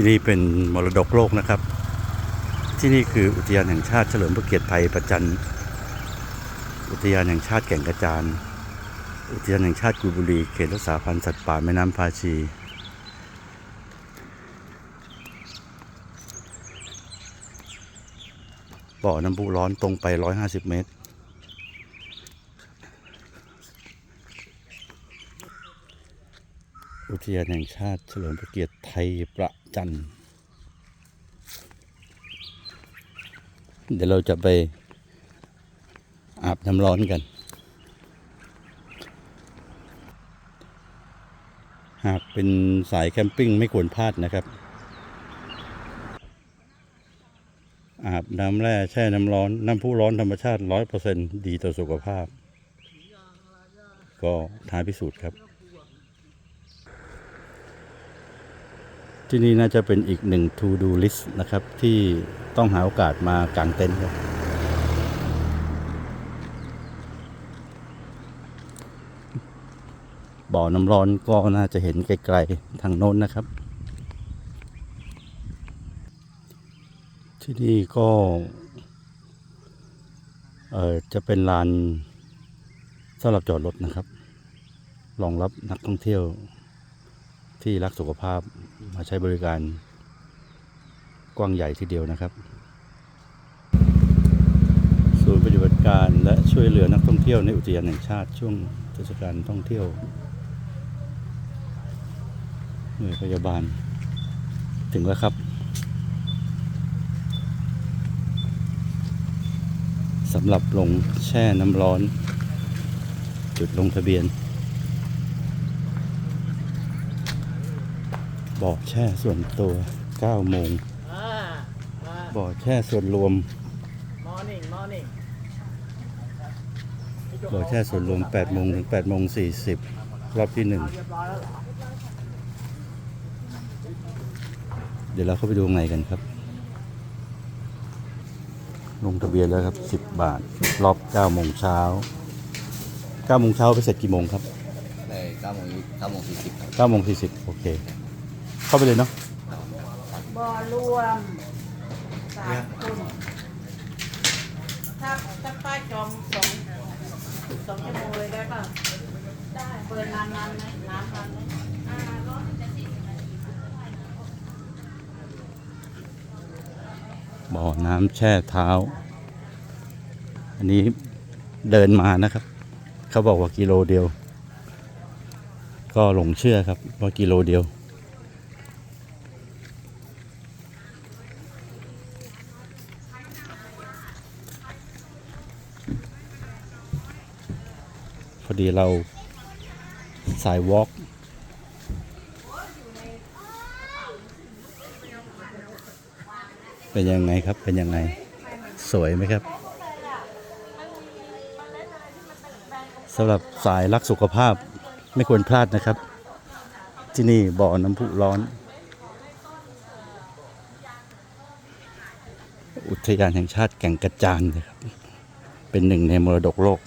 ที่นี่เป็นมรดกโลกนะครับ ที่นี่คืออุทยานแห่งชาติเฉลิมพระเกียรติไทยประจันอุทยานแห่งชาติแก่งกระจาน อุทยานแห่งชาติกุยบุรี เขตรักษาพันธุ์สัตว์ป่าแม่น้ำพาชี บ่อน้ำพุร้อนตรงไป 150 เมตร อุทยานแห่งชาติเฉลิมพระเกียรติไทยประจัน เดี๋ยวเราจะไปอาบน้ำร้อนกัน หากเป็นสายแคมปิ้งไม่ควรพลาดนะครับ อาบน้ำแร่แช่น้ำร้อน น้ำพุร้อนธรรมชาติร้อยเปอร์เซ็นดีต่อสุขภาพ ก็ท้าพิสูจน์ครับ ที่นี่น่าจะเป็นอีกหนึ่ง to do list นะครับ ที่ต้องหาโอกาสมากางเต็นท์ครับบ่อน้ำร้อนก็น่าจะเห็นไกลๆทางโน้นนะครับ ที่นี่ก็เออจะเป็นลานสำหรับจอดรถนะครับ รองรับนักท่องเที่ยว ที่รักสุขภาพมาใช้บริการกว้างใหญ่ทีเดียวนะครับ ศูนย์ปฏิบัติการและช่วยเหลือนักท่องเที่ยวในอุทยานแห่งชาติช่วงเทศกาลท่องเที่ยว หน่วยพยาบาล ถึงแล้วครับสำหรับลงแช่น้ำร้อน จุดลงทะเบียน บ่อแช่ส่วนตัว9โมงอ่าอ่าบ่อแช่ส่วนรวม morning morning บ่อแช่ส่วนรวม8โมงถึง8โมง40รอบที่เรียบร้อยแล้วเหรอ1เดี๋ยวเราเข้าไปดูข้างในกันครับ ลงทะเบียนแล้วครับ 10 บาท รอบ9โมงเช้า9โมงเช้าไปเสร็จกี่โมงครับได้เก้าโมงเก้าโมงสี่สิบครับ9โมง40 โอเค เข้าไปเลยเนาะบ่อรวมสามคนถ้าถ้าป้าจองสองสองชั่วโมงเลยได้ป่ะได้เปิดนานนานไหมนานนานไหมอ่าร้อนจะสี่สิบนาทีบ่อน้ำแช่เท้า อันนี้เดินมานะครับ เขาบอกว่ากิโลเดียว ก็หลงเชื่อครับว่ากิโลเดียว พอดีเราสายวอล์กเป็นยังไงครับ เป็นยังไง สวยไหมครับสำหรับสายรักสุขภาพไม่ควรพลาดนะครับ ที่นี่บ่อน้ำพุร้อน อุทยานแห่งชาติแก่งกระจานนะครับ เป็นหนึ่งในมรดกโลก